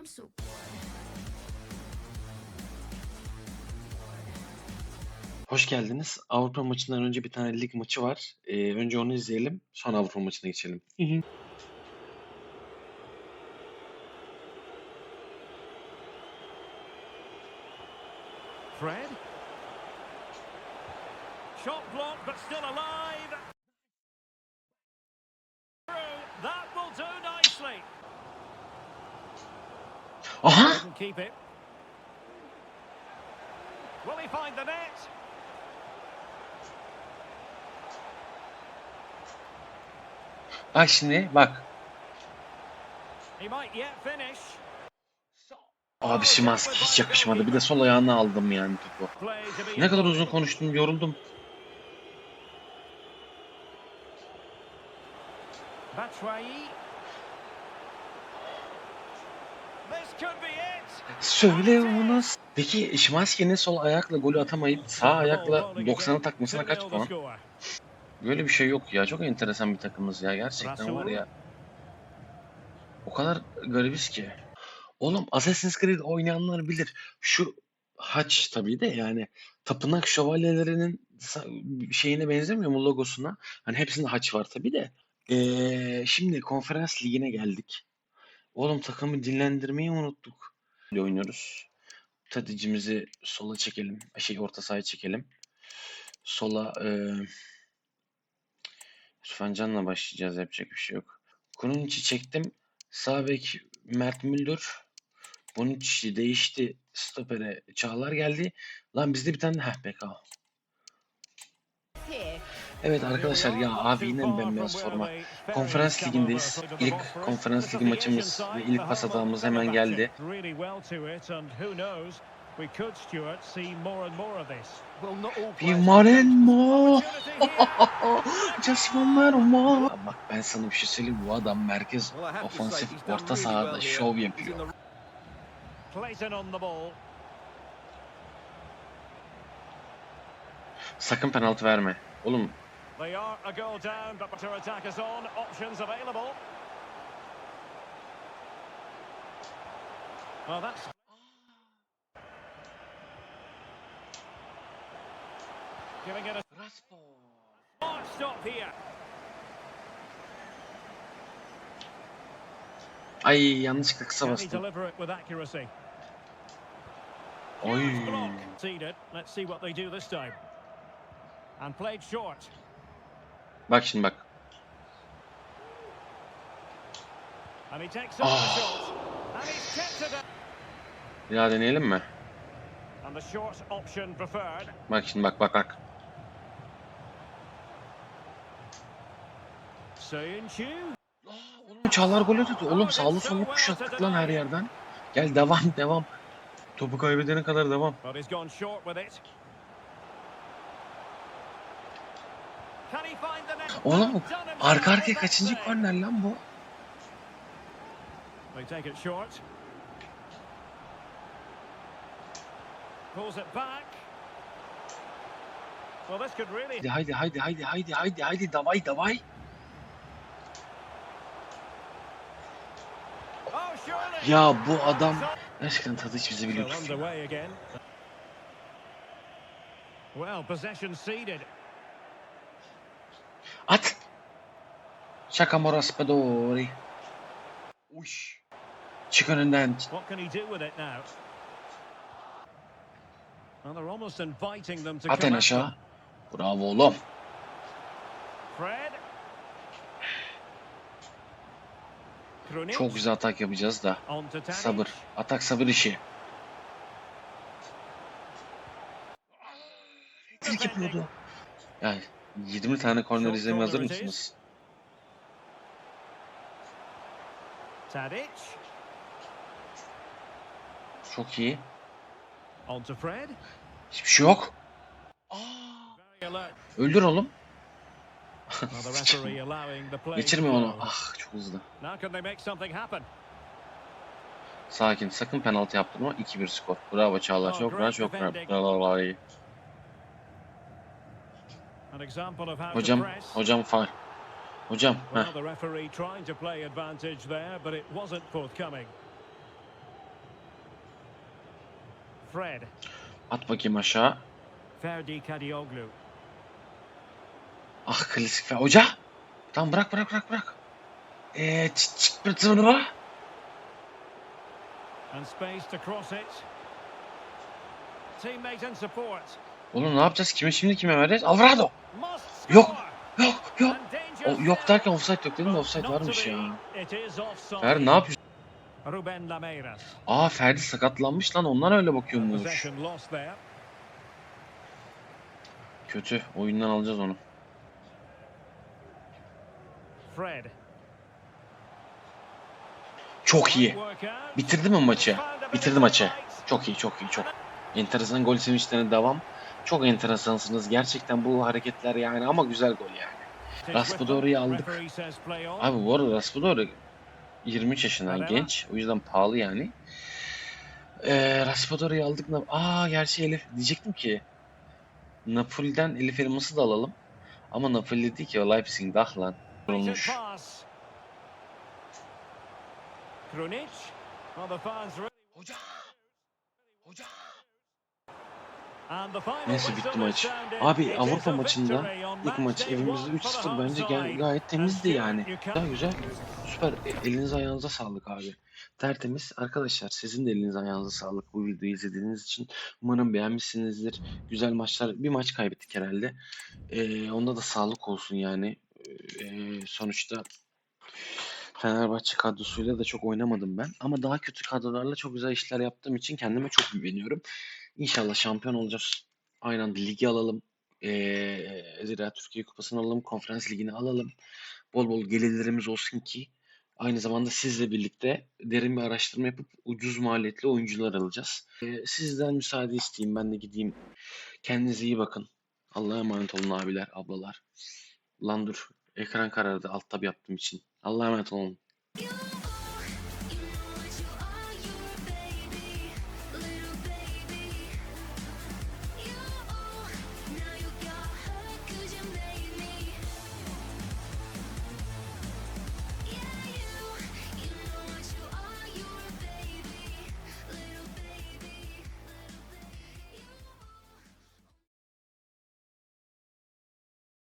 I'm so Hoş geldiniz. Avrupa maçından önce bir tane lig maçı var. Ee, önce onu izleyelim. Sonra Avrupa maçına geçelim. Fred. Shot blocked, but still alive. Net? Bak şimdi bak. Abi Şimanski hiç yakışmadı. Bir de sol ayağını aldım yani topu. Ne kadar uzun konuştum yoruldum. Batshuayi. Söyle ona. Peki Şimanski'nin sol ayakla golü atamayıp sağ ayakla 90'a takmasına kaç puan? Böyle bir şey yok ya. Çok enteresan bir takımız ya. Gerçekten var ya. O kadar garibiz ki. Oğlum Assassin's Creed oynayanlar bilir. Şu haç tabii de yani tapınak şövalyelerinin şeyine benzemiyor mu logosuna? Hani hepsinde haç var tabii de. Ee, şimdi konferans ligine geldik. Oğlum takımı dinlendirmeyi unuttuk. Oynuyoruz. Tadicimizi sola çekelim. Şey orta sahaya çekelim. Sola eee İrfan Can'la başlayacağız. Yapacak bir şey yok. Kununç'i çektim. Sağ bek Mert Müldür. Bonucci değişti. Stopere Çağlar geldi. Lan bizde bir tane heh BK. Evet arkadaşlar ya abi yine bembeyaz forma. Konferans ligindeyiz. İlk konferans ligi maçımız ve ilk pas hatamız hemen geldi. Bir Marenmo. Just one Marenmo. Bak ben sana bir şey söyleyeyim. Bu adam merkez ofansif orta sahada şov yapıyor. Sakın penaltı verme. Oğlum They are a goal down, but to attack us on, options available. Well, that's giving it a smart stop here. ay yanlışlıkla kısa bastım. deliver it with accuracy? Oy. Huge block. Conceded. Let's see what they do this time. And played short. Bak şimdi bak. Ah. Bir daha deneyelim mi? Bak şimdi bak bak bak. Soyuncu. Çağlar gol atıyor. Oğlum sağlı sollu kuşattık lan her yerden. Gel devam devam. Topu kaybedene kadar devam. Oğlum arka arkaya kaçıncı korner lan bu? They take it short. Pulls it back. Well, this could really Haydi haydi haydi haydi haydi haydi davay davay. Oh. Ya bu adam gerçekten tadı hiç bizi biliyor Still tutuyor. Well, possession ceded. Well, they're almost inviting them to At en at aşağı. Bravo oğlum. Çok güzel atak yapacağız da. Sabır. Atak sabır işi. Trik yapıyordu. Ya 20 tane korner izlemeye hazır mısınız? Tadic. Çok iyi. Fred. Hiçbir şey yok. Alert. Öldür oğlum. Geçirme onu. Ah çok hızlı. Sakin. Sakın penaltı yaptırma. 2-1 skor. Bravo Çağlar. Çok bravo. Çok bravo. Bravo. bravo. Hocam. Hocam faul. Hocam. Heh. the referee trying to play advantage there, but it wasn't forthcoming. Fred. At bakayım aşağı. Ferdi Kadioglu. Ah klasik fe. Hoca. Tamam bırak bırak bırak bırak. Eee çık çık bir tırnıva. And space to cross it. Teammate and support. Oğlum ne yapacağız? Kime şimdi kime vereceğiz? Alvarado. Yok. Yok yok. O, yok derken offside yok dedim de offside varmış ya. Ferdi ne yapıyorsun? Aa Ferdi sakatlanmış lan ondan öyle bakıyormuş. Kötü. Oyundan alacağız onu. Fred. Çok iyi. Bitirdi mi maçı? Bitirdi maçı. Çok iyi çok iyi çok. Enteresan gol sevinçlerine devam. Çok enteresansınız. Gerçekten bu hareketler yani ama güzel gol yani. Raspadori'yi aldık. Abi bu arada Raspadori 23 yaşında Arama. genç. O yüzden pahalı yani. Ee, Raspadori'yi aldık. Aa gerçi Elif diyecektim ki Napoli'den Elif Elmas'ı da alalım. Ama Napoli değil ki o Leipzig Dahlan olmuş. Pass. Krunic. Well, the fans really... Hoca! Hoca! And the final Neyse bitti maç. Abi Avrupa maçında ilk maç evimizde one for the 3-0 home bence gay- gayet temizdi yani. Güzel can't- güzel. Süper. E- Elinize ayağınıza sağlık abi. Tertemiz. Arkadaşlar sizin de elinize ayağınıza sağlık bu videoyu izlediğiniz için. Umarım beğenmişsinizdir. Güzel maçlar. Bir maç kaybettik herhalde. Ee, onda da sağlık olsun yani. Ee, sonuçta Fenerbahçe kadrosuyla da çok oynamadım ben. Ama daha kötü kadrolarla çok güzel işler yaptığım için kendime çok güveniyorum. İnşallah şampiyon olacağız. Aynı anda ligi alalım. Ee, Zira Türkiye Kupası'nı alalım. Konferans ligini alalım. Bol bol gelirlerimiz olsun ki aynı zamanda sizle birlikte derin bir araştırma yapıp ucuz maliyetli oyuncular alacağız. Ee, sizden müsaade isteyeyim. Ben de gideyim. Kendinize iyi bakın. Allah'a emanet olun abiler, ablalar. Lan dur. Ekran karardı alt tab yaptığım için. Allah'a emanet olun.